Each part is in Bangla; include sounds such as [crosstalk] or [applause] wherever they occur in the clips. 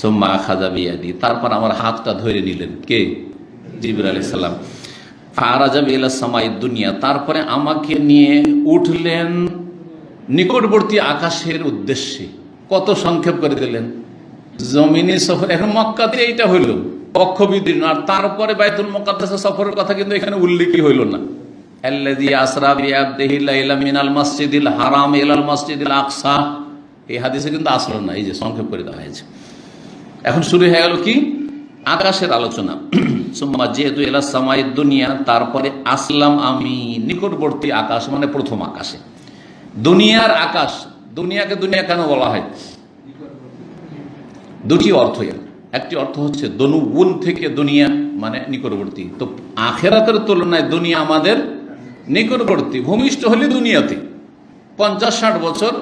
সোম্মা খাজা তারপর আমার হাতটা ধরে নিলেন। কে? জিবির আলি সাল্লাম ফারাজাবি সামাই দুনিয়া। তারপরে আমাকে নিয়ে উঠলেন নিকটবর্তী আকাশের উদ্দেশ্যে। কত সংক্ষেপ করে দিলেন। জমিনি সফর। এখন মক্কাতে এইটা হইল। অক্ষবিদীর্ণ আর তারপরে বাইতুল মক্কাদ্দাসের সফরের কথা কিন্তু এখানে উল্লেখই হইল না। আল্লাযী আসরা বিআবদিহি লাইলা মিনাল মসজিদিল হারাম ইলাল মসজিদিল আকসা। এই হাদিসে কিন্তু আসলো না। এই যে সংক্ষেপ করে দেওয়া হয়েছে। এখন শুরু হয়ে গেল কি? আকাশের আলোচনা। সুম্মা যেহেতু এলা সামাই দুনিয়া, তারপরে আসলাম আমি নিকটবর্তী আকাশ মানে প্রথম আকাশে। দুনিয়ার আকাশ, দুনিয়াকে দুনিয়া কেন বলা হয়? দুটি অর্থ একটি অর্থ হচ্ছে দনুগুণ থেকে দুনিয়া মানে নিকটবর্তী। তো আখেরাতের তুলনায় দুনিয়া আমাদের নিকটবর্তী, ভূমিষ্ঠ হলে দুনিয়াতে। পঞ্চাশ ষাট বছর,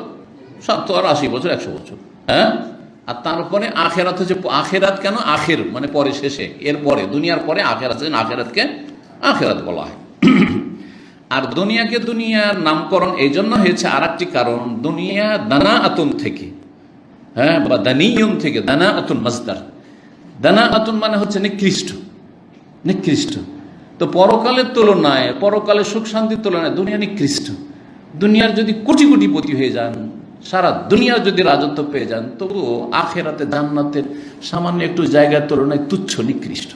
সত্তর আশি বছর, একশো বছর। হ্যাঁ? আর তারপরে আখেরাত হচ্ছে আখেরাত কেন? আখের মানে পরে শেষে, এর পরে, দুনিয়ার পরে আখেরাত আখেরাতকে আখেরাত বলা হয়। আর দুনিয়াকে দুনিয়ার নামকরণ এই জন্য হয়েছে আর একটি কারণ, দুনিয়া দানা আতুন থেকে। হ্যাঁ বা দানিয়ন থেকে দানা আতুন মাজদার দানা আতুন মানে হচ্ছে নিকৃষ্ট নিকৃষ্ট। তো পরকালের তুলনায়, পরকালের সুখ শান্তির তুলনায় দুনিয়া নিকৃষ্ট। দুনিয়ার যদি কোটি কোটিপতি হয়ে যান সারা দুনিয়ার যদি রাজত্ব পেয়ে যান, তবুও আখেরাতে জান্নাতের সামান্য একটু জায়গার তুলনায় তুচ্ছ নিকৃষ্ট।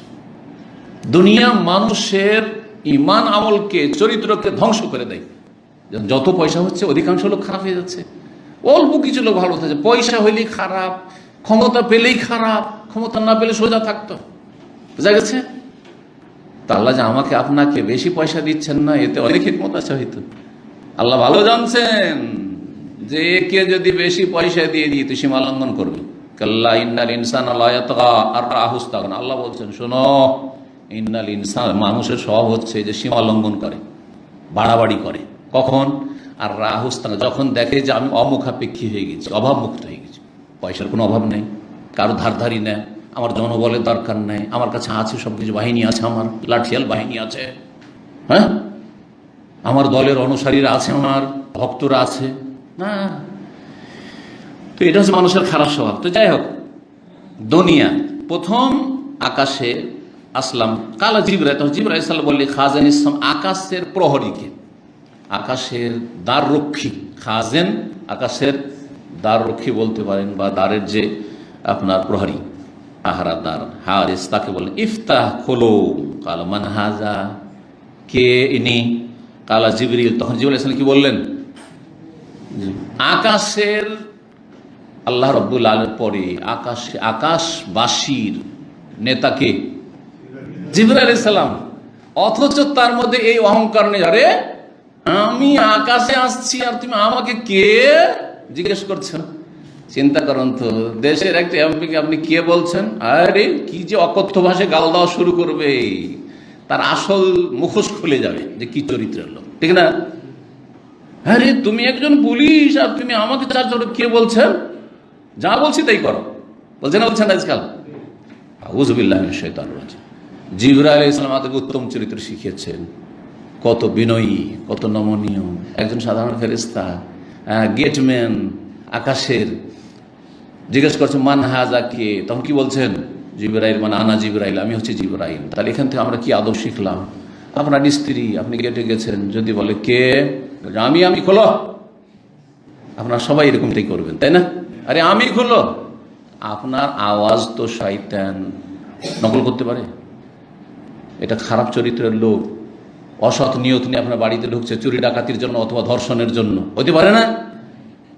দুনিয়া মানুষের ইমান আমলকে, চরিত্রকে ধ্বংস করে দেয়। যত পয়সা হচ্ছে, অধিকাংশ লোক খারাপ হয়ে যাচ্ছে। অল্প কিছু লোক ভালো থাকছে। পয়সা হইলেই খারাপ, ক্ষমতা পেলেই খারাপ, ক্ষমতা না পেলে সোজা থাকতো। বোঝা গেছে? তা আল্লাহ যে আমাকে, আপনাকে বেশি পয়সা দিচ্ছেন না, এতে অনেক হিকমত আছে হয়তো। আল্লাহ ভালো জানছেন। যে একে যদি বেশি পয়সা দিয়ে দিই তো সীমা লঙ্ঘন করবে? কাল্লা ইন্নাল ইনসান আর রাহুস তখন আল্লাহ বলছেন, শোনো, ইন্নাল ইনসান, মানুষের স্বভাব হচ্ছে যে সীমা লঙ্ঘন করে, বাড়াবাড়ি করে। কখন? আর রাহুস যখন দেখে যে আমি অমুখাপেক্ষী হয়ে গেছি, অভাবমুক্ত হয়ে গেছি। পয়সার কোনো অভাব নেই, কারও ধারধারি নেই, আমার জনবলের দরকার নেই, আমার কাছে আছে সব কিছু বাহিনী আছে আমার, লাঠিয়াল বাহিনী আছে। হ্যাঁ? আমার দলের অনুসারীরা আছে আমার, ভক্তরা আছে। না তো এটা হচ্ছে মানুষের খারাপ স্বভাব। তো যাই হোক, দুনিয়া, প্রথম আকাশে আসলাম, কালা জিবরাই তখন জিবরাই সাল্লাম বললি, খাজেন ইসলাম আকাশের প্রহরীকে। আকাশের দ্বার রক্ষী খাজেন আকাশের দ্বার রক্ষী বলতে পারেন বা দ্বারের যে আপনার প্রহরী, আহারা দ্বার, হারিস, তাকে বলেন ইফতাহ খোলো। কাল মানহাজা কে ইনি? কালা জিবরিল তখন জিবুল ইসলাম কি বললেন? আকাশের, আল্লাহ রব্বুল আলের পরে আকাশ, আকাশবাসীর নেতাকে জিবর আলি সাল্লাম অথচ তার মধ্যে এই অহংকার নেই। আরে, আমি আকাশে আসছি আর তুমি আমাকে কে জিজ্ঞেস করছেন চিন্তা করুন তো, দেশের একটা এমপিকে আপনি কে বলছেন? আরে, কি যে অকথ্য ভাষায় গাল দেওয়া শুরু করবে। তার আসল মুখোশ খুলে যাবে যে কি চরিত্রের লোক। ঠিক না? আরে তুমি একজন পুলিশ আর তুমি আমাকে চার জন কে বলছেন যা বলছি তাই করো। বলছেন না বলছেন আজকাল। হুজবিল্লাহ শৈতান রয়েছে জিবরা আলী ইসলাম আমাদেরকে উত্তম চরিত্র শিখিয়েছেন। কত বিনয়ী, কত নমনীয়। একজন সাধারণ ফেরিস্তা গেটম্যান, আকাশের। জিজ্ঞেস করছে, মান হাজা কে? তখন কি বলছেন? জিবরাইল মানে আনা জিবরাইল, আমি হচ্ছে জিবরাইল। তাহলে এখান থেকে আমরা কি আদব শিখলাম? আপনার স্ত্রী আপনি গেটে গেছেন, যদি বলে কে? আমি আমি খোলো। আপনার সবাই এরকমটাই করবেন, তাই না? আরে, আমি খোলো। আপনার আওয়াজ তো শয়তান। নকল করতে পারে। এটা খারাপ চরিত্রের লোক। অসৎ নিয়ত নিয়ে আপনার বাড়িতে ঢুকছে, চুরি ডাকাতির জন্য অথবা ধর্ষণের জন্য। হতে পারে না?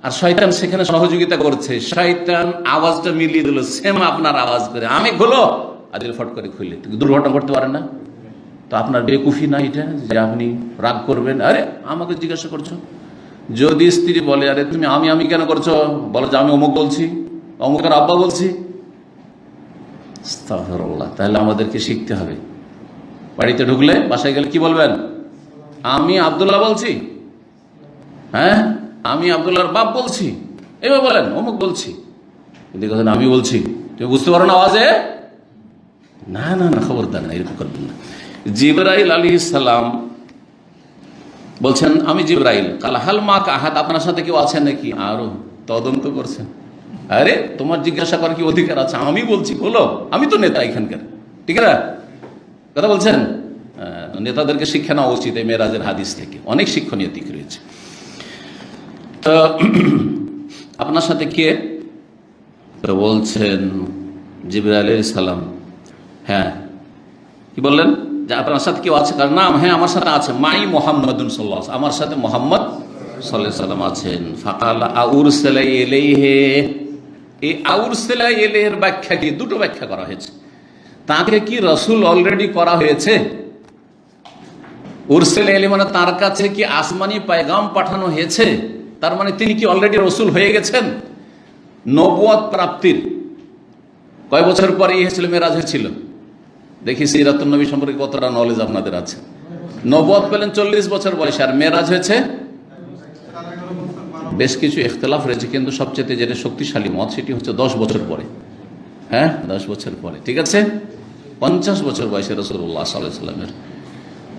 আর শয়তান সেখানে সহযোগিতা করছে। শয়তান আওয়াজটা মিলিয়ে দিল সেম আপনার আওয়াজ করে। আমি খোলো। আদিল ফট করে খুলে। দুর্ঘটনা করতে পারে না। তো আপনার বেকুফি না এটা, যে আপনি রাগ করবেন? আরে, আমাকে জিজ্ঞাসা করছ। যদি স্ত্রী বলে, আরে, তুমি আমি আমি কেন করছ? বলো যে আমি অমুক বলছি, অমুকের আব্বা বলছি। তাহলে আমাদেরকে শিখতে হবে। বাড়িতে ঢুকলে বাসায় গেলে কি বলবেন? আমি আবদুল্লাহ বলছি। হ্যাঁ? আমি আবদুল্লাহর বাপ বলছি। এবার বলেন, অমুক বলছি। যদি কথা আমি বলছি, তুমি বুঝতে পারো না আওয়াজে? না না না, খবরদার না, এরকম করবেন না। জিবরাইল আলী ইসালাম বলছেন, আমি জিব্রাইল। কাল হাল মা কাহাত আপনার সাথে কেউ আছেন নাকি? আরও তদন্ত করছেন। আরে, তোমার জিজ্ঞাসা করার কি অধিকার আছে? আমি বলছি, বলো। আমি তো নেতা এখানকার। ঠিক আছে? কথা বলছেন? নেতাদেরকে শিক্ষা নেওয়া উচিত এই মেয়েরাজের হাদিস থেকে। অনেক শিক্ষণীয় দিক রয়েছে। তো [clears throat] আপনার সাথে কে? তো বলছেন জিবরা আলী সালাম। হ্যাঁ। কি বললেন? যে আপনার সাথে কেউ আছে? কার নাম হ্যাঁ আমার সাথে আছে। মাই মোহাম্মদুন সাল্লাহ আমার সাথে মোহাম্মদ সাল্লাহ সাল্লাম আছেন। ফাকাল আউর সেলাই এলেই হে এই আউর সেলাই এলের ব্যাখ্যা কি দুটো ব্যাখ্যা করা হয়েছে। তাকে কি রসুল অলরেডি করা হয়েছে? উরসেল এলি মানে তার কাছে কি আসমানি পায়গাম পাঠানো হয়েছে? তার মানে তিনি কি অলরেডি রসুল হয়ে গেছেন? নবুয়াদ প্রাপ্তির। কয় বছর পরে এই হয়েছিল মেরাজ হয়েছিল? দেখি সিরাতুল নবী সম্পর্কে কতটা নলেজ আপনাদের আছে। নবদ পেলেন চল্লিশ বছর বয়সে, আর মেরাজ হয়েছে? বেশ কিছু ইখতলাফ রয়েছে, কিন্তু সবচেয়ে যেটা শক্তিশালী মত সেটি হচ্ছে দশ বছর পরে। হ্যাঁ? দশ বছর পরে, ঠিক আছে? পঞ্চাশ বছর বয়সে রসুল্লাহ সাল্লামের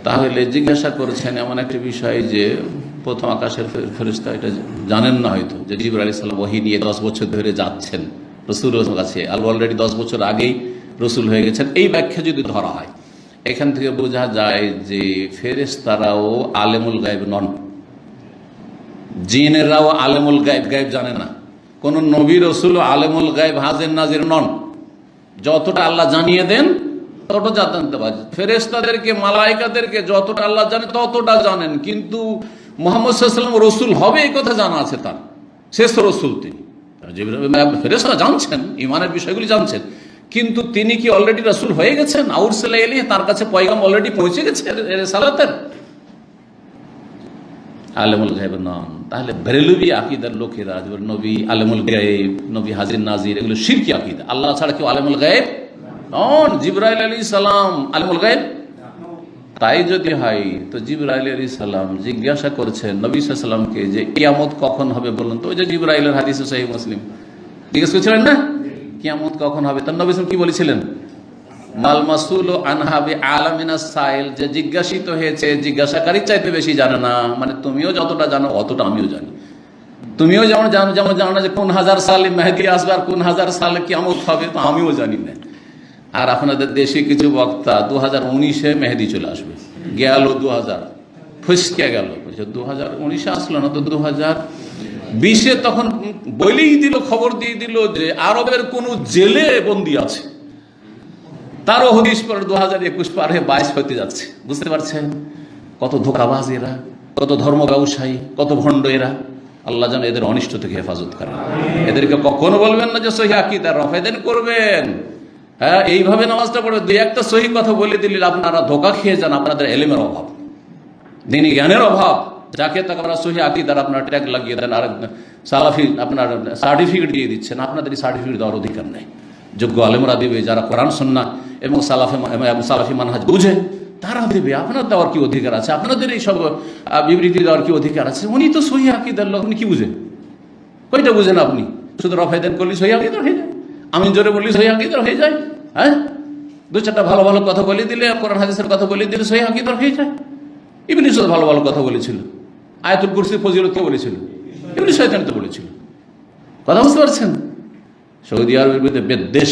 তাহলে জিজ্ঞাসা করেছেন এমন একটি বিষয় যে, প্রথম আকাশের ফে- ফেরেশতা এটা জানেন না হয়তো, যে জিবর আলী সাল্লাম ওহি নিয়ে দশ বছর ধরে যাচ্ছেন। রসুল কাছে, আল অলরেডি দশ বছর আগেই রসুল হয়ে গেছেন। এই ব্যাখ্যা যদি ধরা হয়, এখান থেকে বোঝা যায় যে ফেরেশতারাও আলেমুল গায়েব নন। জিনেরাও আলেমুল গায়েব গায়েব জানে না। কোন নবী রসুল আলেমুল গায়েব, হাজের নাজির নন। যতটা আল্লাহ জানিয়ে দেন, ততটা জানতে পারে। ফেরেস্তাদেরকে মালাইকাদেরকে যতটা আল্লাহ জানে, ততটা জানেন। কিন্তু মোহাম্মদ সাল্লাম রসুল হবে, এই কথা জানা আছে তার। শেষ রসুল তিনি। ফেরেস্তা জানছেন ইমানের বিষয়গুলি জানছেন। কিন্তু তিনি কি অলরেডি রসুল হয়ে গেছেন? আউর সেলাই এলি তার কাছে পয়গাম অলরেডি পৌঁছে গেছে সালাতের? আলেমুল গায়েব নন। তাহলে বেরেলুবি আকিদার লোকেরা নবী, আলেমুল গায়েব, নবী হাজির নাজির, এগুলো শিরকি আকিদা। আল্লাহ ছাড়া কেউ আলেমুল গায়েব নন। জিব্রাইল আলী সালাম আলেমুল গায়েব? তাই যদি হয়, তো জিব্রাইল আলী সালাম জিজ্ঞাসা করছেন নবী সাল্লামকে যে কিয়ামত কখন হবে বলুন তো? ওই যে জিব্রাইলের হাদিস সাহি মুসলিম। জিজ্ঞেস করছিলেন না? কিয়ামত কখন হবে? তার নবী কি বলেছিলেন? ও সাইল, যে জিজ্ঞাসিত হয়েছে চাইতে বেশি না। মানে তুমিও যতটা জানো, অতটা আমিও জানি। তুমিও যেমন জানো যেমন জানো না যে কোন হাজার সালে আসবে আর কোন হাজার সালে হবে আমিও জানি না। আর আপনাদের দেশে কিছু বক্তা দু হাজার উনিশে মেহেদি চলে আসবে। গেল দু হাজার ফুসকে গেল। দু হাজার উনিশে আসলো না তো দু হাজার বিশে তখন বলেই দিল, খবর দিয়ে দিল যে আরবের কোন জেলে বন্দি আছে। তারও হদিস পরে দু হাজার একুশ পার হয়ে বাইশ হতে যাচ্ছে। বুঝতে পারছেন? কত ধোকাবাজ এরা, কত ধর্ম ব্যবসায়ী, কত ভণ্ড এরা। আল্লাহ যেন এদের অনিষ্ট থেকে হেফাজত করেন। এদেরকে কখনো বলবেন না যে সহি আকিদার রফেদেন করবেন। হ্যাঁ এইভাবে নামাজটা পড়বে দুই একটা সহি কথা বলে দিলে আপনারা ধোকা খেয়ে যান, আপনাদের এলেমের অভাব দিনই জ্ঞানের অভাব। যাকে তাকে আপনারা সহি আকিদার আপনার ট্যাগ লাগিয়ে দেন আর সালাফি আপনার সার্টিফিকেট দিয়ে দিচ্ছেন আপনাদের সার্টিফিকেট দেওয়ার অধিকার নেই। যোগ্য আলেমরা দেবে যারা কোরআন সন্না এবং সালাফে এবং সালাফি মানহাজ বুঝে, তারা দেবে। আপনার দেওয়ার কি অধিকার আছে? আপনাদের এই সব বিবৃতি দেওয়ার কি অধিকার আছে? উনি তো সহি আকিদার লোক, উনি কি বুঝেন কইটা বুঝেন আপনি? শুধু রফায়দান করলে সহি আকিদার হয়ে যায়। আমি জোরে বললি সহি আকিদার হয়ে যায়। হ্যাঁ? দু চারটা ভালো ভালো কথা বলে দিলে, কোরআন, হাদিসের কথা বলে দিলে সহি আকিদার হয়ে যায়। ইবনি ভালো ভালো কথা বলেছিল। আয়াতুল কুরসি ফজিলত কে বলেছিল? এগুলি শয়তান তো বলেছিল। কথা বুঝতে পারছেন? সৌদি আরবের বিরুদ্ধে বেদ্দেশ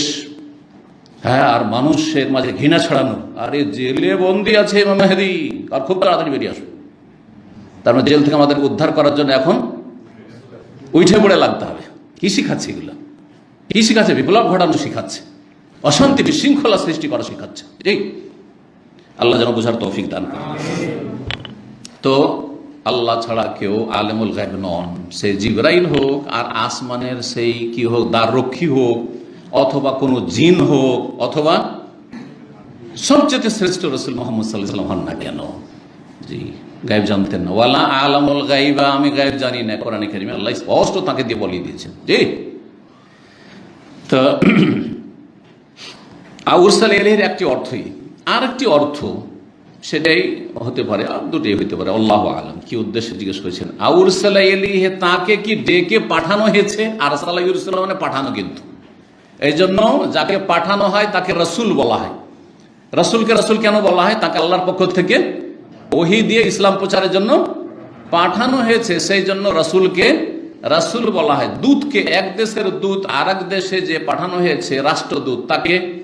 হ্যাঁ আর মানুষের মাঝে ঘৃণা ছড়ানো। আরে জেলে বন্দি আছে মেহেদি। আর খুব তাড়াতাড়ি বেরিয়ে আসবে তার মানে জেল থেকে আমাদের উদ্ধার করার জন্য এখন উঠে পড়ে লাগতে হবে। কি শিখাচ্ছে এগুলো? কি শিখাচ্ছে? বিপ্লব ঘটানো শিখাচ্ছে। অশান্তি বিশৃঙ্খলা সৃষ্টি করা শিখাচ্ছে। ঠিক আল্লাহ যেন বোঝার তৌফিক দান করে তো আল্লাহ ছাড়া কেউ আলেমুল গায়েব নন। সে জিবরাইল হোক আর আসমানের সেই কি হোক দ্বার রক্ষী হোক, অথবা কোনো জিন হোক, অথবা সবচেয়ে শ্রেষ্ঠ রসুল মোহাম্মদ সাল্লাম হন না কেন? জি, গায়েব জানতেন না। ওয়ালা আলামুল গাইবা আমি গায়েব জানি না, কোরআন কারিমে আল্লাহ স্পষ্ট তাকে দিয়ে বলিয়ে দিয়েছেন। জি। তো [clears throat] আউরসাল এলের একটি অর্থই আর একটি অর্থ সেটাই হতে পারে দুটোই হতে পারে, আল্লাহ আলম। কি উদ্দেশ্যে জিজ্ঞেস করেছেন? আউরসালা এলিহে তাকে কি ডেকে পাঠানো হয়েছে? আর সাল্লাহ ইউরসাল্লাম মানে পাঠানো কিন্তু। এই জন্য যাকে পাঠানো হয়, তাকে রসুল বলা হয়। রসুলকে রসুল কেন বলা হয়? তাকে আল্লাহর পক্ষ থেকে ওহি দিয়ে ইসলাম প্রচারের জন্য পাঠানো হয়েছে। সেই জন্য রসুলকে রাসুল বলা হয়। দূতকে এক দেশের দূত আর দেশে যে পাঠানো হয়েছে, রাষ্ট্রদূত, তাকে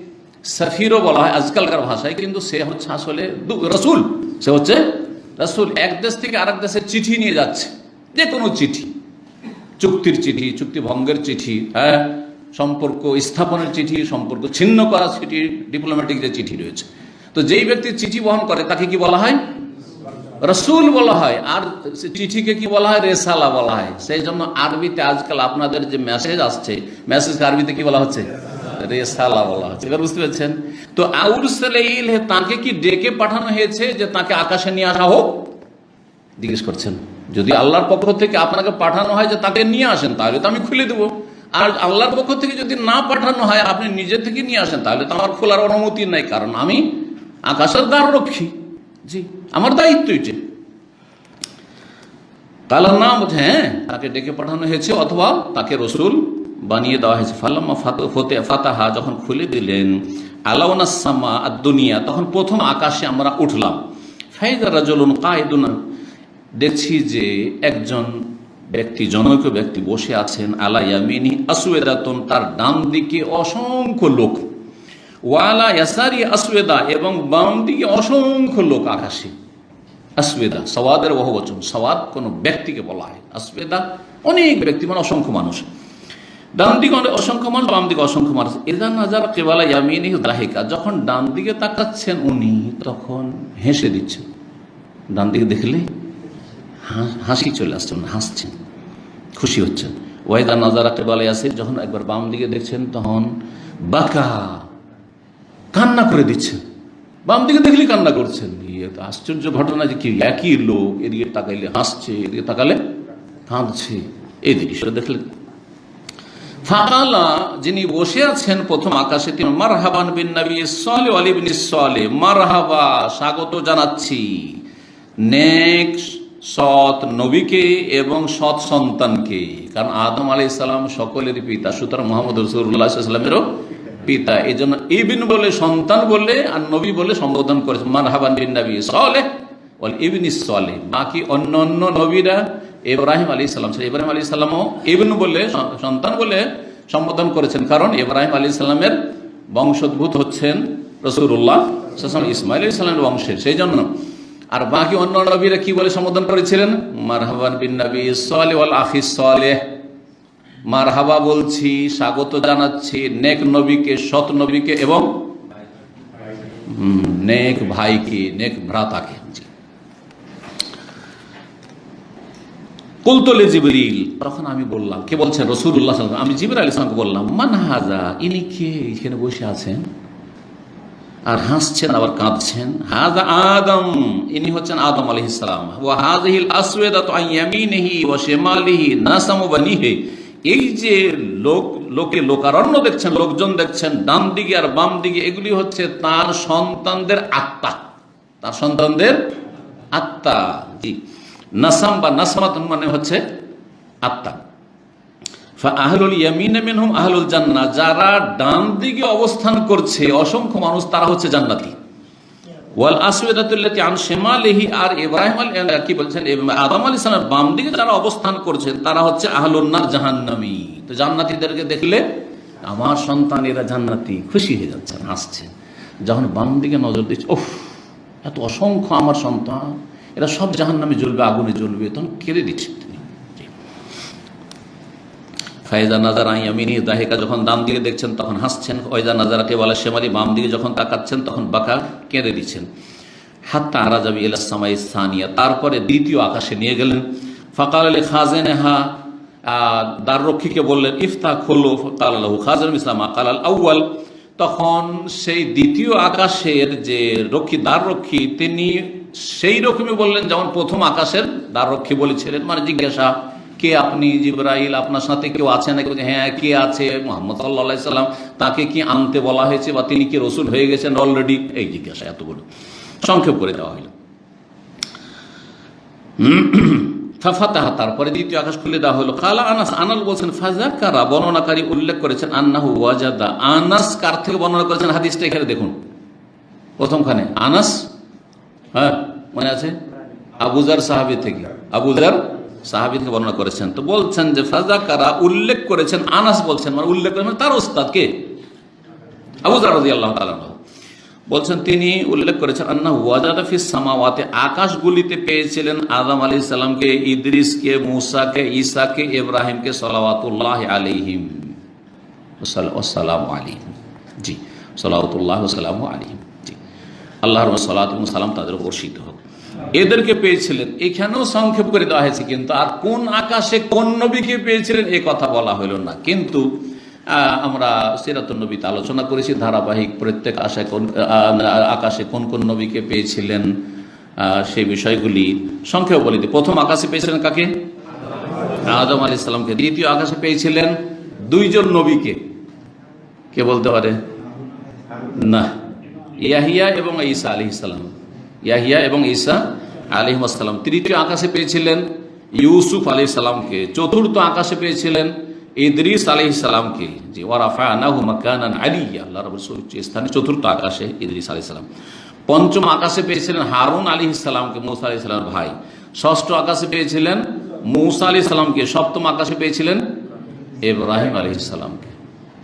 সাফিরও বলা হয় আজকালকার ভাষায়, কিন্তু সে হচ্ছে আসলে রসুল। সে হচ্ছে রসুল। এক দেশ থেকে আরেক দেশে চিঠি নিয়ে যাচ্ছে, যে কোনো চিঠি। চুক্তির চিঠি চুক্তি ভঙ্গের চিঠি হ্যাঁ সম্পর্ক স্থাপনের চিঠি, সম্পর্ক ছিন্ন করা চিঠি ডিপ্লোম্যাটিক যে চিঠি রয়েছে। তো যেই ব্যক্তি চিঠি বহন করে, তাকে কি বলা হয়? রসুল বলা হয়। আর চিঠিকে কি বলা হয়? রেসালা বলা হয়। সেই জন্য আরবিতে আজকাল আপনাদের যে মেসেজ আসছে মেসেজ আরবিতে কি বলা হচ্ছে? রেসালা বলা হচ্ছে এবার বুঝতে পারছেন? তো আউরসালাইল তাকে কি ডেকে পাঠানো হয়েছে যে তাকে আকাশে নিয়ে আসা হোক? জিজ্ঞেস করছেন যদি আল্লাহর পক্ষ থেকে আপনাকে পাঠানো হয় যে তাকে নিয়ে আসেন তাহলে তো আমি খুলে দেবো। আর আল্লাহর পক্ষ থেকে যদি না পাঠানো হয় আপনি নিজে থেকে নিয়ে আসেন তাহলে তো আমার খোলার অনুমতি নাই কারণ আমি আকাশের দ্বার রক্ষী। জি। আমার দায়িত্ব এটা। কালার নাম হ্যাঁ তাকে ডেকে পাঠানো হয়েছে অথবা তাকে রসুল বানিয়ে দেওয়া হয়েছে। ফাল্লামা ফাত- ফতে ফাতাহা যখন খুলে দিলেন আলাউনাসামা আর দুনিয়া তখন প্রথম আকাশে আমরা উঠলাম। ফাইদার রাজলুন কায়দুনা, দেখছি যে একজন ব্যক্তি, জনৈক ব্যক্তি বসে আছেন আলাইয়ামিনী আসুয়েদাতন তার ডান দিকে অসংখ্য লোক। ওয়ালা ইয়াসারি আসুয়েদা এবং বাম দিকে অসংখ্য লোক আকাশে। আসবেদা সওয়াদের বহু বচন সওয়াদ কোনো ব্যক্তিকে বলা হয় আসবেদা অনেক ব্যক্তি মানে অসংখ্য মানুষ। ডান দিকে অসংখ্য মানুষ, বাম দিকে অসংখ্য মানুষ। এদা নাজার কেবালা ইয়ামিনী দাহিকা, যখন ডান দিকে তাকাচ্ছেন উনি, তখন হেসে দিচ্ছেন। ডান দিকে দেখলে হাসি চলে আসছে উনি হাসছেন, খুশি হচ্ছেন। ওয়াইদা নাজারা কেবালে আসে যখন একবার বাম দিকে দেখছেন, তখন বাঁকা, কান্না করে দিচ্ছেন। বাম দিকে দেখলে কান্না করছেন। ইয়ে তো আশ্চর্য ঘটনা যে কি, একই লোক, এদিকে তাকাইলে হাসছে, এদিকে তাকালে কাঁদছে। এই দৃশ্য দেখলে ফাকালা যিনি বসে আছেন প্রথম আকাশে, তিনি মারহাবান বিন নবী সলে অলিবিন সলে মারহাবা, স্বাগত জানাচ্ছি। নেক সৎ নবীকে এবং সৎ সন্তানকে। কারণ আদম আলাই সালাম সকলের পিতা, সুতরাং মোহাম্মদ রসুল্লাহ সাল্লামেরও পিতা। এই জন্য ইবিন বলে সন্তান বলে আর নবী বলে সম্বোধন করেছে মারহাবান বিন নবী সলে ইবিন সলে বাকি অন্য অন্য নবীরা ইব্রাহিম আলী সাল্লাম ইব্রাহিম আলী সাল্লামও ইবিন বলে সন্তান বলে সম্বোধন করেছেন। কারণ ইব্রাহিম আলী সাল্লামের বংশোদ্ভূত হচ্ছেন রসুল্লাহ ইসমাইল আলী সাল্লামের বংশের। সেই জন্য আর বাকি অন্য নবীরা কি বলে সম্বোধন করেছিলেন? মারহাবান বিন নবী সালে আখি সালেহ মারহাবা বলছি, স্বাগত জানাচ্ছি নেক নবীকে, সৎ নবীকে এবং নেক ভাইকে, নেক ভ্রাতাকে জি। কুলতলে জিবরিল। তখন আমি বললাম, কে বলছেন? রসুল্লাহ আমি জিবর আলী ইসলামকে বললাম, মান হাজা ইনি কে? এখানে বসে আছেন। আর হাসছেন, আবার কাঁদছেন। হাজা আদম? ইনি হচ্ছেন আদম আলহ ইসলাম ও হাজহিল আসওয়েদাত আন ইয়ামিনিহি ওয়া শিমালিহি নাসামু বানিহি। এই যে লোক, লোকে লোকারণ্য দেখছেন, লোকজন দেখছেন, ডান দিকে আর বাম দিকে, এগুলি হচ্ছে তার সন্তানদের আত্মা। তার সন্তানদের আত্মা। জি। নাসাম বা নাসমাত মানে হচ্ছে আত্মা। আহলুল ইয়ামিনে মিনহুম আহলুল জান্নাহ, যারা ডান দিকে অবস্থান করছে, অসংখ্য মানুষ তারা হচ্ছে জান্নাতি। ওয়াল আসওয়াদাতুল্লাতি আন শিমালিহি আর ইব্রাহিম আল কি বলছেন? আদম আলাইহিস সালাম বাম দিকে যারা অবস্থান করছে, তারা হচ্ছে আহলুন নার জাহান্নামী। তো জান্নাতীদেরকে দেখলে আমার সন্তান এরা জান্নাতি, খুশি হয়ে যাচ্ছেন হাসছেন যখন বাম দিকে নজর দিচ্ছে ওফ এত অসংখ্য আমার সন্তান। এরা সব জাহান্নামে জ্বলবে, আগুনে জ্বলবে, তখন কেঁদে দিচ্ছেন তিনি। জি। ফায়দা নাজার আইয়ামিনী দাহিকা যখন ডান দিকে দেখছেন, তখন হাসছেন। ওয়দা নাজারাকে বলা, শেমালি বাম দিকে যখন তাকাচ্ছেন, তখন বাঁকা কেঁদে দিচ্ছেন। হাত্তা আরা যাবি এলাসামাই সানিয়া, তারপরে দ্বিতীয় আকাশে নিয়ে গেলেন। ফাকাল আলী খাজেন হা দ্বার রক্ষীকে বললেন, ইফতা খোলো। কাল আল্লাহু খাজেন ইসলাম আকাল আল আউ্য়াল। তখন সেই দ্বিতীয় আকাশের যে রক্ষী, দ্বার রক্ষী, তিনি সেই রকমই বললেন যেমন প্রথম আকাশের দ্বার রক্ষী বলেছিলেন। মানে জিজ্ঞাসা কে আপনি? জিব্রাইল আপনার সাথে কেউ আছে বলছে, হ্যাঁ কে আছে? মোহাম্মদ সাল্লাহ সাল্লাম তাকে কি আনতে বলা হয়েছে বা তিনি কি রসুল হয়ে গেছেন? অলরেডি এই জিজ্ঞাসা এতগুলো। সংক্ষেপ করে দেওয়া হলো। ফাফাতাহা তারপরে দ্বিতীয় আকাশ খুলে দেওয়া হলো। কালা আনাস আনাল বলছেন ফাজাকারা বর্ণনাকারী উল্লেখ করেছেন আন্নাহু ওয়াজাদা। আনাস কার থেকে বর্ণনা করেছেন? হাদিসটা এখানে দেখুন। প্রথমখানে আনাস হ্যাঁ মনে আছে? আবুজার সাহাবি থেকে। আবুজার সাহাবি থেকে বর্ণনা করেছেন। তো বলছেন যে ফাজাকারা উল্লেখ করেছেন, আনাস বলছেন মানে উল্লেখ করেছেন, তার ওস্তাদ কে? আবু জারদি আল্লাহ বলছেন, তিনি উল্লেখ করেছেন আন্না ওয়াজাদাফিস সামাওয়াতে, আকাশগুলিতে পেয়েছিলেন আদম আলী সালামকে, ইদ্রিসকে, মুসাকে, ঈসাকে, ইব্রাহিমকে সালাওয়াতুল্লাহ আলাইহিম। ওসালাম আলিহিম জি, সালাওয়াতুল্লাহ সালাম আলিহিম আল্লাহর সালাত সালাম তাদের বর্ষিত হোক। এদেরকে পেয়েছিলেন, এখানেও সংক্ষেপ করে দেওয়া হয়েছে, কিন্তু আর কোন আকাশে কোন নবীকে পেয়েছিলেন এ কথা বলা হইল না। কিন্তু আমরা সিরাতুল নবীতে আলোচনা করেছি, ধারাবাহিক প্রত্যেক আশায় কোন আকাশে কোন কোন নবীকে পেয়েছিলেন সেই বিষয়গুলি সংক্ষেপ বলে দিই। প্রথম আকাশে পেয়েছিলেন কাকে? আদম আলী ইসলামকে দ্বিতীয় আকাশে পেয়েছিলেন দুইজন নবীকে। কে বলতে পারে? না। ইয়াহিয়া এবং ঈসা আলি ইসলাম ইয়াহিয়া এবং ঈসা আলি আসসালাম। তৃতীয় আকাশে পেয়েছিলেন ইউসুফ আলি সালামকে। চতুর্থ আকাশে পেয়েছিলেন ইদ্রিস আলি সালামকে। যে ওয়ারাফা স্থানে চতুর্থ আকাশে ইদ্রিস আলি সালাম। পঞ্চম আকাশে পেয়েছিলেন হারুন আলী ইসলামকে মৌসা আলি সালামের ভাই। ষষ্ঠ আকাশে পেয়েছিলেন মৌসা আলি সালামকে। সপ্তম আকাশে পেয়েছিলেন ইব্রাহিম আলী ইসলামকে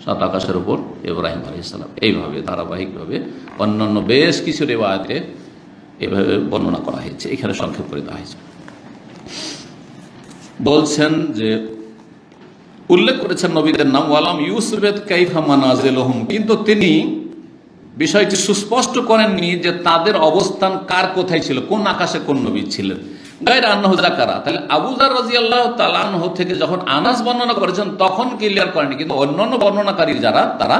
সাত আকাশের উপর ইব্রাহিম ইসলাম এইভাবে, ধারাবাহিকভাবে অন্যান্য বেশ কিছু রেওয়ায়তে এভাবে বর্ণনা করা হয়েছে। এখানে সংক্ষেপ করে দেওয়া হয়েছে। বলছেন যে, উল্লেখ করেছেন নবীদের নাম, ওয়ালাম ইউসুফেদ কাইফা মানাজেলহম। কিন্তু তিনি বিষয়টি সুস্পষ্ট করেননি যে তাদের অবস্থান কার কোথায় ছিল, কোন আকাশে কোন নবী ছিলেন। তাহলে আবুজার রাজি আল্লাহ তালাহ থেকে যখন আনাস বর্ণনা করেছেন, তখন ক্লিয়ার করেনি। কিন্তু অন্যান্য বর্ণনাকারী যারা, তারা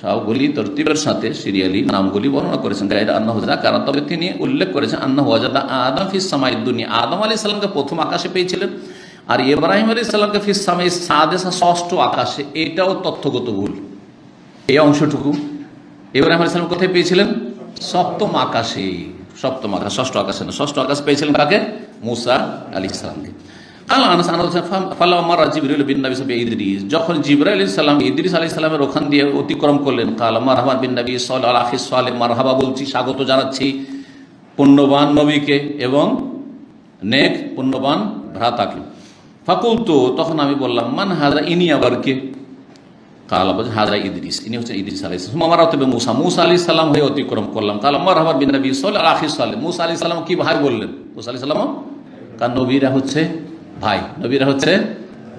সবগুলি তরতিবের সাথে সিরিয়ালি নামগুলি বর্ণনা করেছেন। গায়ের আন্নাহ জাকারা তবে তিনি উল্লেখ করেছেন আন্না ওয়াজাদা আদম ফিস সামাই দুনিয়া। আদম আলী সাল্লামকে প্রথম আকাশে পেয়েছিলেন, আর ইব্রাহিম আলী সাল্লামকে ফিস সামাই সাদেসা, ষষ্ঠ আকাশে। এটাও তথ্যগত ভুল। এই অংশটুকু। ইব্রাহিম আলী সাল্লাম কোথায় পেয়েছিলেন? সপ্তম আকাশে। সপ্তম আকাশ, ষষ্ঠ আকাশে না ষষ্ঠ আকাশ পেয়েছিলেন কাকে? মুসা আলী ইসলামকে মারা যখন সালামের ওখান দিয়ে অতিক্রম করলেন, কাল সাল্লাম মারহাবা বলছি, স্বাগত জানাচ্ছি পুণ্যবান নবীকে এবং নেক পুণ্যবান ভ্রাতাকে। ফাকুল তো তখন আমি বললাম, মান হাজা ইনি আবার কে? কালা বলছে হাজরা ইদ্রিস ইনি হচ্ছে ইদ্রিস আলাই ইসলাম আমার তবে মুসা মুসা আলি সাল্লাম হয়ে অতিক্রম করলাম কাল আমার হাবার বিন নবী সাল আখি সালে মুসা আলি সাল্লাম কি ভাই বললেন মুসা আলি সাল্লাম কার নবীরা হচ্ছে ভাই নবীরা হচ্ছে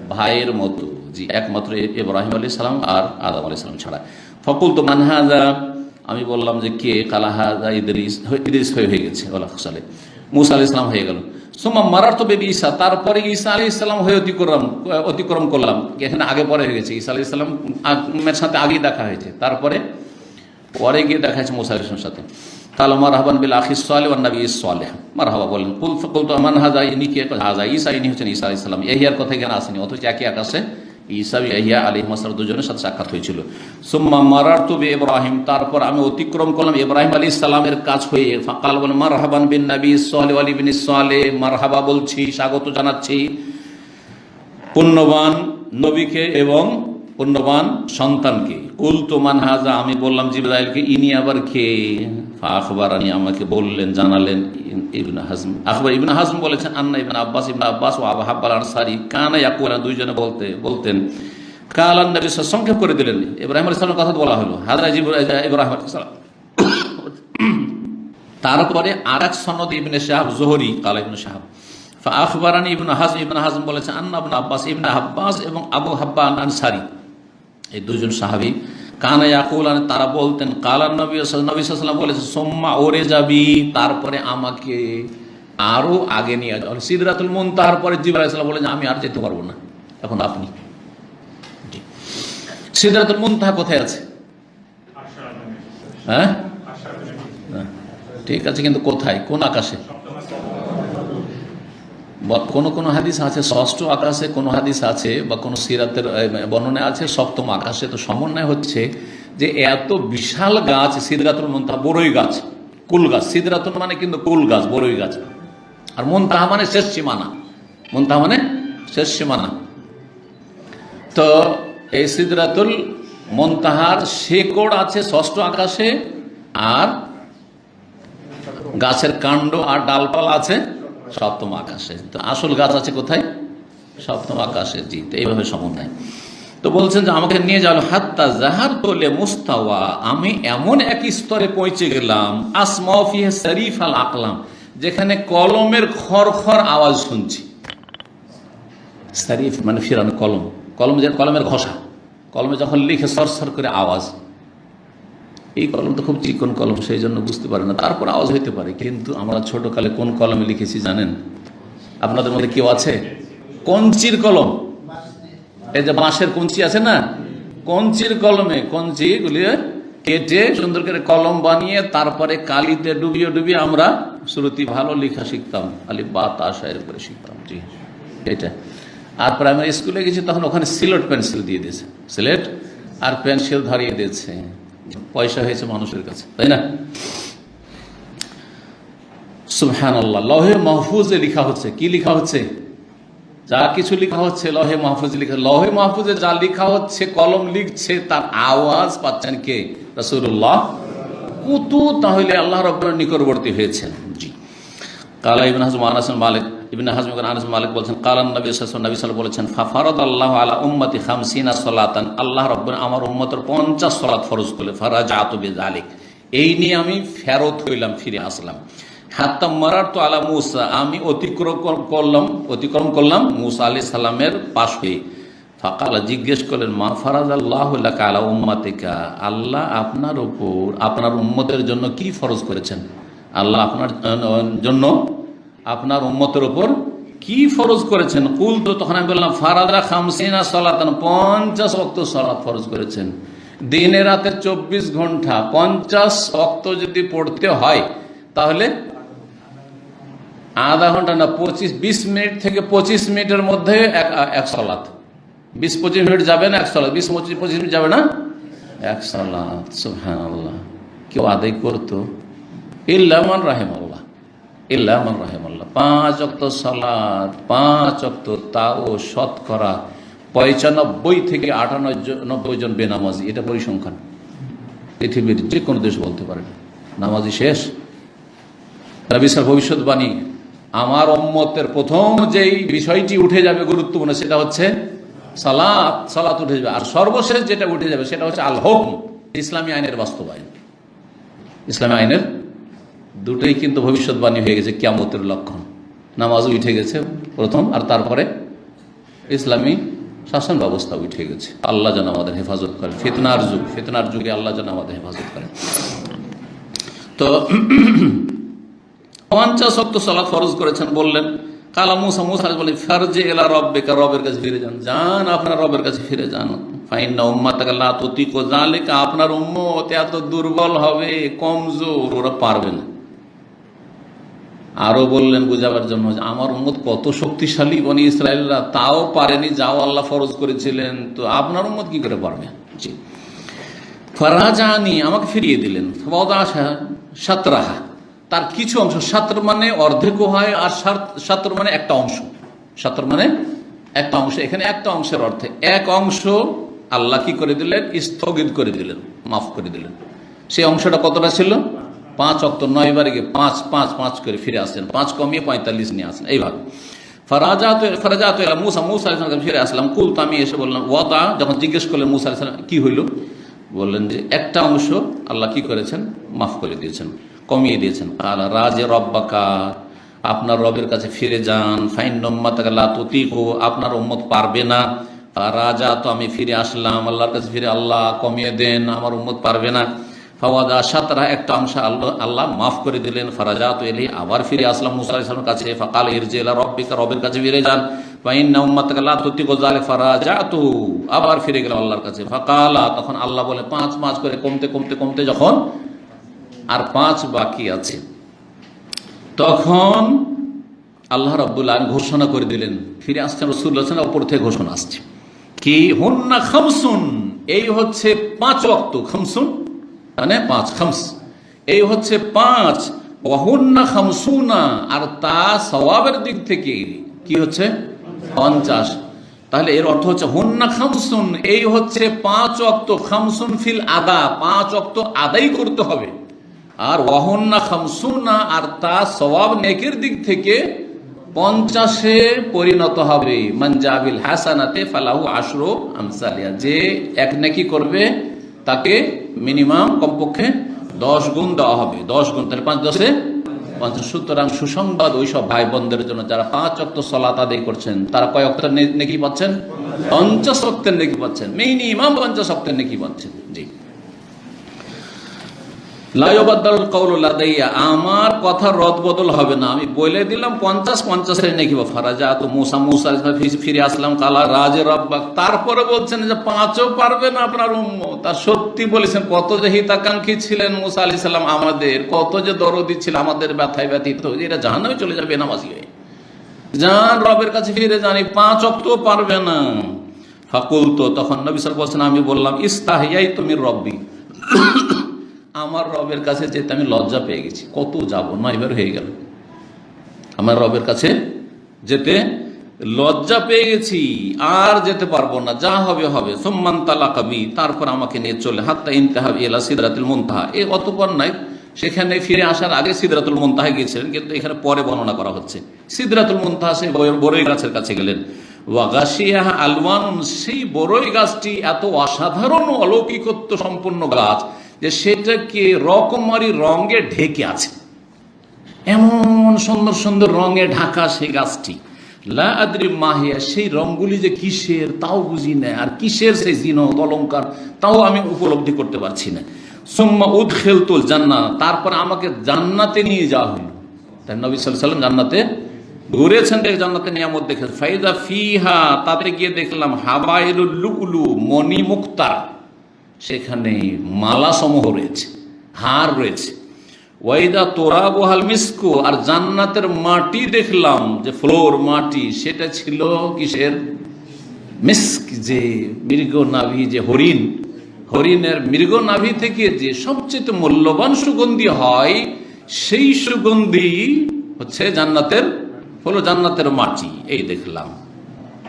ভাইয়ের মতো জি একমাত্র ইব্রাহিম আলী সালাম আর আদম আলী সালাম ছাড়া ফকুল তো মানহাজা আমি বললাম যে কে? কালা হাজা ইদ্রিস ইদ্রিস হয়ে হয়ে গেছে। ওলা সালে মুসা আলি ইসলাম হয়ে গেল। সোমা মারার তো বেবি ঈসা, তারপরে ঈসা আলী ইসলাম হয়ে অতিক্রম অতিক্রম করলাম। এখানে আগে পরে হয়ে গেছে, ঈসা আলী ইসলামের সাথে আগেই দেখা হয়েছে। তারপরে, পরে গিয়ে দেখা হয়েছে মোসা আলি সাথে। তাহলে মারহাবান বিল আখিস সালে ও নবী মার মারহাবা বলেন কুল কুল তো মান হাজা ইনি কে হাজা ঈসা, ইনি হচ্ছেন ঈসা আলী ইসলাম এহিয়ার কথা এখানে আসেনি, অথচ একই আকাশে ঈসা ইহিয়া আলী মাসার দুজনের সাথে সাক্ষাৎ হয়েছিল। সুম্মা মারার তুবে ইব্রাহিম তারপর আমি অতিক্রম করলাম ইব্রাহিম আলী ইসলামের কাজ হয়ে। ফাঁকাল বলে মারহাবান বিন নবী সোহালে আলী বিন সোহালে মারহাবা বলছি, স্বাগত জানাচ্ছি। পুণ্যবান নবীকে এবং পুণ্যবান সন্তানকে। কুল তোমান হাজা, আমি বললাম জিব্রাইলকে, ইনি আবার কে? আখবর আনি আমাকে বললেন, জানালেন ইবন হাজম। আখবর ইবন হাজম বলেছেন, আন্না ইবন আব্বাস ইবন আব্বাস ও আবা হাব্বাল আনসারি কানা ইয়াকুলা, দুইজনে বলতে, বলতেন কালান নবী সংক্ষেপ করে দিলেন। ইব্রাহিম আলী সালামের কথা বলা হলো, হাজরা ইব্রাহিম আলী সালাম। তারপরে আর এক সনদ ইবনে শাহাব, জোহরি, কালা ইবনে শাহাব। আখবরানি, ইবন হাজম ইবন হাজম বলেছেন আন্না আবন আব্বাস, ইবনে আব্বাস এবং আবু হাব্বান আনসারি। এই দুজন সাহাবি, কানা ইয়াকুল তারা বলতেন কালার নবী নবী সাল্লাম বলেছেন সোম্মা ওরে যাবি তারপরে আমাকে আরও আগে নিয়ে যাও। সিদরাতুল মন তারপরে জিবরাইসাল্লাম বলেন আমি আর যেতে পারব না। এখন আপনি। সিদরাতুল মুনতাহা কোথায় আছে? হ্যাঁ। ঠিক আছে, কিন্তু কোথায়? কোন আকাশে? কোনো কোনো হাদিস আছে ষষ্ঠ আকাশে কোনো হাদিস আছে বা কোনো সিরাতের এ, বর্ণনায় আছে সপ্তম আকাশে তো সমন্বয় হচ্ছে যে এত বিশাল গাছ সিদরাতুল মন্তাহা বড়ই গাছ কুল গাছ। সিদরাতুল মানে কিন্তু কুল গাছ বড়ই গাছ। আর মন্তাহা মানে শেষ সীমানা। মন্তাহা মানে শেষ সীমানা। তো এই সিদরাতুল মন্তাহার শেকড় আছে ষষ্ঠ আকাশে আর গাছের কাণ্ড আর ডালপালা আছে সপ্তম আকাশে। আসল গাছ আছে কোথায়? সপ্তম আকাশে, জি, তো এইভাবে সমন্বয়। তো বলছেন যে, আমাকে নিয়ে যাও, হাত্তা জাহার তোলে মুস্তাওয়া। আমি এমন এক স্তরে পৌঁছে গেলাম আসমাফিহে শরীফ আল আকলাম, যেখানে কলমের খর খর আওয়াজ শুনছি। শরীফ মানে ফিরানো কলম। কলম যে কলমের ঘষা। কলমে যখন লিখে সরসর করে আওয়াজ। এই কলম তো খুব চিকন কলম, সেই জন্য বুঝতে পারে না। তারপর আওয়াজ হইতে পারে, কিন্তু আমরা ছোটকালে কোন কলমে লিখেছি জানেন? আপনাদের মধ্যে কেউ আছে? কঞ্চির কলম। এই যে বাঁশের কঞ্চি আছে না? কঞ্চির কলমে, কঞ্চি গুলি কেটে সুন্দর করে কলম বানিয়ে তারপরে কালিতে ডুবিয়ে ডুবিয়ে আমরা শ্রুতি ভালো লেখা শিখতাম আলি বা তাশায়ের করে শিখতাম। জি এটা আর প্রাইমারি স্কুলে গেছি, তখন ওখানে সিলেট পেন্সিল দিয়ে দিয়েছে। সিলেট আর পেন্সিল ধরিয়ে দিয়েছে। পয়সা হয়েছে মানুষের কাছে, তাই না? সুবহান আল্লাহ লহে মাহফুজে লিখা হচ্ছে, কি লিখা হচ্ছে? যা কিছু লিখা হচ্ছে, লহে মাহফুজ লিখা, লহে মাহফুজে যা লিখা হচ্ছে, কলম লিখছে, তার আওয়াজ পাচ্ছেন কে? রসুল্লাহ কুতু, তাহলে আল্লাহ রব্বরের নিকটবর্তী হয়েছেন, জি। কালা ইবিন আনাস মালিক ইবিন হাজম আনাস মালিক বলছেন, কালান নবী নবী সাল্লাল্লাহু বলেছেন, ফাফারাদ আল্লাহ আলা উম্মতি খামসিনা সলাতান। আল্লাহ রব্বর আমার উম্মতের পঞ্চাশ সলাত ফরজ করলে ফারাজ ফারাজাতু বিযালিক। এই নিয়ে আমি ফেরত হইলাম, ফিরে আসলাম। হাত্তা মারার তো আলা মুসা। আমি অতিক্রম করলাম অতিক্রম করলাম মুসা আলি সাল্লামের পাশ। হয়ে ফাকালা, জিজ্ঞেস করলেন, মা ফারাজ আল্লাহ আলা উম্মাতিকা? আল্লাহ আপনার উপর, আপনার উম্মতের জন্য কি ফরজ করেছেন? আল্লাহ আপনার জন্য আপনার উম্মতের উপর কি ফরজ করেছেন? কুল তো তখন আমি বললাম, ফারাদা খামসিনা সলাতান, পঞ্চাশ অক্ত সলাত ফরজ করেছেন। দিনে রাতে চব্বিশ ঘণ্টা পঞ্চাশ অক্ত যদি পড়তে হয়, তাহলে আধা ঘণ্টা না, পঁচিশ, বিশ মিনিট থেকে পঁচিশ মিনিটের মধ্যে এক সলাত। বিশ, পঁচিশ মিনিট যাবে না এক সলাত? বিশ, পঁচিশ পঁচিশ মিনিট যাবে না? এক সলাত সুহান আল্লাহ কেউ আদায় করতো? ইল্লামান রাহেমাল্লাহ। ইল্লামান রাহেমাল্লাহ। পাঁচ অক্ত সলাদ পাঁচ অক্ত তাও শতকরা পঁচানব্বই থেকে আটানব্বই জন বেনামাজি, এটা পরিসংখ্যান। পৃথিবীর যে কোনো দেশ বলতে পারেন। নামাজি শেষ। বিশাল ভবিষ্যৎবাণী, আমার অম্মতের প্রথম যেই বিষয়টি উঠে যাবে গুরুত্বপূর্ণ, সেটা হচ্ছে সালাত সালাত উঠে যাবে। আর সর্বশেষ যেটা উঠে যাবে, সেটা হচ্ছে আল ইসলামী আইনের বাস্তবায়ন। ইসলামী আইনের দুটোই কিন্তু ভবিষ্যৎবাণী হয়ে গেছে, কিয়ামতের লক্ষণ। নামাজ উঠে গেছে প্রথম, আর তারপরে ইসলামী শাসন ব্যবস্থা উঠে গেছে। আল্লাহ যেন আমাদের হেফাজত করেন। ফেতনার যুগ, ফিতনার যুগে আল্লাহ যেন আমাদের হেফাজত করেন। তো [clears throat] পঞ্চাশ অক্ত সালাত ফরজ করেছেন, বললেন, কালা মুসা মুসা বলে ফারজে এলা রব বেকার রবের কাছে ফিরে যান। যান, আপনার রবের কাছে ফিরে যান। ফাইন না উম্মা তাকে লাতি কো জালেকা আপনার উম্মত এত দুর্বল হবে, কমজোর, ওরা পারবে না। আরও বললেন বুঝাবার জন্য আমার উম্মত কত শক্তিশালী বনি ইসরায়েলরা, তাও পারেনি যাও আল্লাহ ফরজ করেছিলেন। তো আপনার উম্মত কি করে পারবে? জি। আমাকে ফিরিয়ে দিলেন। সাতরাহা। তার কিছু অংশ, সাতর মানে অর্ধেকও হয় আর সাতর মানে একটা অংশ। সাতর মানে একটা অংশ। এখানে একটা অংশের অর্থে এক অংশ আল্লাহ কি করে দিলেন? স্থগিত করে দিলেন, মাফ করে দিলেন। সেই অংশটা কতটা ছিল? পাঁচ অক্ত নয় বারে গিয়ে পাঁচ পাঁচ পাঁচ করে ফিরে আসছেন পাঁচ কমিয়ে পঁয়তাল্লিশ নিয়ে আসেন। এইভাবে। ফরাজাত ফরাজাত এলাম মুসা মুসা আলাইসালাম ফিরে আসলাম। কুল তো আমি এসে বললাম ওয়াতা যখন জিজ্ঞেস করলেন মুসা আলাইসালাম কি হইল? বললেন যে, একটা অংশ আল্লাহ কি করেছেন? মাফ করে দিয়েছেন, কমিয়ে দিয়েছেন। আর রাজে রব্বাকা, আপনার রবের কাছে ফিরে যান। ফাইন নম্মাতিকো আপনার উম্মত পারবে না। রাজা তো আমি ফিরে আসলাম। আল্লাহর কাছে ফিরে আল্লাহ কমিয়ে দেন, আমার উম্মত পারবে না। ফাওয়াদা সাতরা একটা অংশ আল্লাহ আল্লাহ মাফ করে দিলেন। ফারাজা তো এলি আবার ফিরে আসলাম মুসা ইসলামের কাছে। ফাকাল ইরজেলা রব্বিকা, রবের কাছে ফিরে যান। আবার ফিরে গেলাম আল্লাহর কাছে। ফাকালা, তখন আল্লাহ বলে, পাঁচ পাঁচ করে কমতে কমতে কমতে যখন আর পাঁচ বাকি আছে। তখন আল্লাহ রব্বুল্লাহ ঘোষণা করে দিলেন, ফিরে আসছেন রসুল্লাহ ওপর থেকে ঘোষণা আসছে। কি? হন্না খামসুন, এই হচ্ছে পাঁচ অক্ত খামসুন। মানে পাঁচ খামস। এই হচ্ছে পাঁচ। অহন্না খামসুনা। আর তা সবাবের দিক থেকে। কি হচ্ছে? পঞ্চাশ। তাহলে এর অর্থ হচ্ছে হন্না খামসুন। এই হচ্ছে পাঁচ অক্ত খামসুন ফিল আদা। পাঁচ অক্ত আদাই করতে হবে। আর ওয়াহন্না খামসুনা আর তা সবাব নেকের দিক থেকে পঞ্চাশে পরিণত হবে। মঞ্জাবিল হাসানাতে ফালাহু আশরো আমসালিয়া। যে এক নেকি করবে তাকে মিনিমাম কমপক্ষে দশ গুণ দেওয়া হবে। দশ গুণ, তাহলে পাঁচ দশে পঞ্চাশ। সুতরাং সুসংবাদ ওই সব ভাই বোনদের জন্য যারা পাঁচ অক্ত সলাত আদায় করছেন, তারা কয় অক্টের নেকি পাচ্ছেন? পঞ্চাশ অক্টের নেকি পাচ্ছেন। মিনিমাম পঞ্চাশ অক্টের নেকি পাচ্ছেন। জি। আমার কথা রদ বদল হবে না। আমি বলে দিলাম, পঞ্চাশ পঞ্চাশের নাকি বা ফারাজা। তো মুসা মুসা ফিরে- আসলাম, কালা রাজ রব্বাক তারপরে বলছেন যে পাঁচও পারবে না আপনার উম্ম তার সত্যি বলেছেন, কত যে হিতাকাঙ্ক্ষী ছিলেন মুসা আলি সাল্লাম আমাদের কত যে দরদি ছিল, আমাদের ব্যথায় ব্যথিত। এরা জাহান্নামে চলে যাবে, নামাজি হয়ে। যান, রবের কাছে ফিরে জানি পাঁচ অক্ট পারবে না। ফাকুল তো তখন নবী সাল বলছেন আমি বললাম ইস্তাহিয়াই তুমি রব্বি। আমার রবের কাছে যেতে আমি লজ্জা পেয়ে গেছি। কত যাব? নয়বার হয়ে গেল। আমার রবের কাছে যেতে লজ্জা পেয়ে গেছি। আর যেতে পারব না। যা হবে হবে। সম্মান তালাকাবি তারপর আমাকে নিয়ে চলে। হাত্তা ইন্তেহাবি এলা সিদরাতুল মুনতাহা। এ অতপর নাই। সেখানে ফিরে আসার আগে সিদরাতুল মুনতাহা গিয়েছিলেন। কিন্তু এখানে পরে বর্ণনা করা হচ্ছে। সিদরাতুল মুনতাহা বড়- বড়ই গাছের কাছে গেলেন। ওয়াগাশিয়া আলওয়ান সেই বড়ই গাছটি এত অসাধারণ অলৌকিকত্ব সম্পন্ন গাছ। যে সেটাকে রকমারি রঙে ঢেকে আছে। এমন সুন্দর সুন্দর রঙে ঢাকা সেই গাছটি। লা আদ্রি মাহিয়া সেই রঙগুলি যে কিসের তাও বুঝি না, আর কিসের সেই জিনত অলঙ্কার তাও আমি উপলব্ধি করতে পারছি না। সুম্মা উদ খেলতুল জান্না তারপর আমাকে জান্নাতে নিয়ে যাওয়া হলো। তাই নবী সাল্লাম জান্নাতে ঘুরেছেন দেখে, জান্নাতে নিয়ামত দেখে ফাইদা ফিহা, তাতে গিয়ে দেখলাম হাবাইলুল লুকলু মণি মুক্তার সেখানে মালা সমূহ রয়েছে, হার রয়েছে। ওয়াইদা তোরা বহাল মিসকু, আর জান্নাতের মাটি দেখলাম যে ফ্লোর মাটি, সেটা ছিল কিসের? মিস্ক, যে মৃগ নাভি যে হরিণ। হরিণের মৃগ নাভি থেকে যে সবচেয়ে মূল্যবান সুগন্ধি হয়, সেই সুগন্ধি হচ্ছে জান্নাতের হলো জান্নাতের মাটি, এই দেখলাম।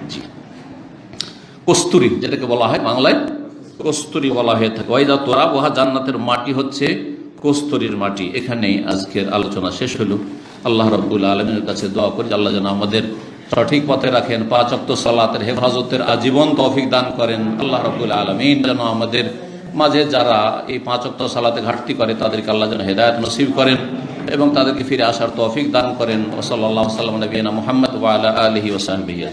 জি। কস্তুরি, যেটাকে বলা হয় বাংলায়। কস্তুরি বলা হয়ে থাকে। ওয়াইদা তোরা বহা জান্নাতের মাটি হচ্ছে কস্তুরির মাটি। এখানেই আজকের আলোচনা শেষ হলো। আল্লাহ রব্বুল আলমের কাছে দোয়া করি আল্লাহ যেন আমাদের সঠিক পথে রাখেন, পাঁচ অক্ত সালাতের হেফাজতের আজীবন তৌফিক দান করেন। আল্লাহ রব্বুল আলমিন যেন আমাদের মাঝে যারা এই পাঁচ অক্ত সালাতে ঘাটতি করে, তাদেরকে আল্লাহ যেন হেদায়ত নসিব করেন এবং তাদেরকে ফিরে আসার তৌফিক দান করেন। ওসল্লাহ সাল্লাম, নবীনা মোহাম্মদ ওয়ালা আলহি ওসাহবিয়া